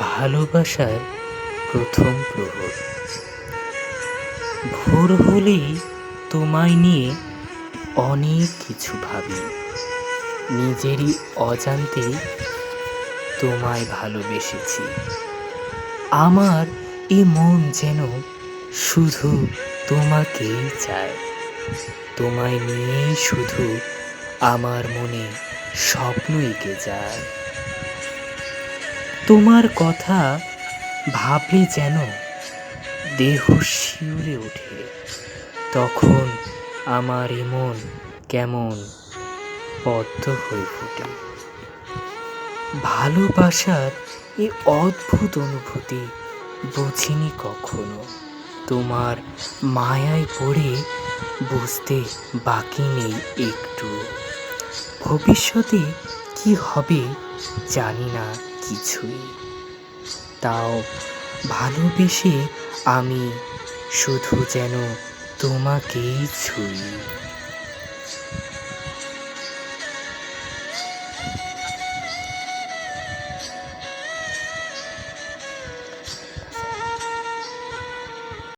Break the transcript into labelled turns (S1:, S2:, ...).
S1: ভালোবাসার প্রথম প্রহর। ভোর হলেই তোমায় নিয়ে অনেক কিছু ভাবি। নিজেরই অজান্তে তোমায় ভালোবেসেছি। আমার এ মন যেন শুধু তোমাকেই চায়। তোমায় নিয়েই শুধু আমার মনে স্বপ্ন এঁকে যায়। তোমার কথা ভাবলে যেন দেহ শিউরে ওঠে, তখন আমার এ মন কেমন পদ্ম হয়ে ফোটে। ভালোবাসার এ অদ্ভুত অনুভূতি বুঝিনি কখনো। তোমার মায়ায় পড়ে বুঝতে বাকি নেই একটু। ভবিষ্যতে কি হবে জানি না। কিছুই। তাও ভালোবেসে আমি শুধু যেন তোমাকেই ছুঁই।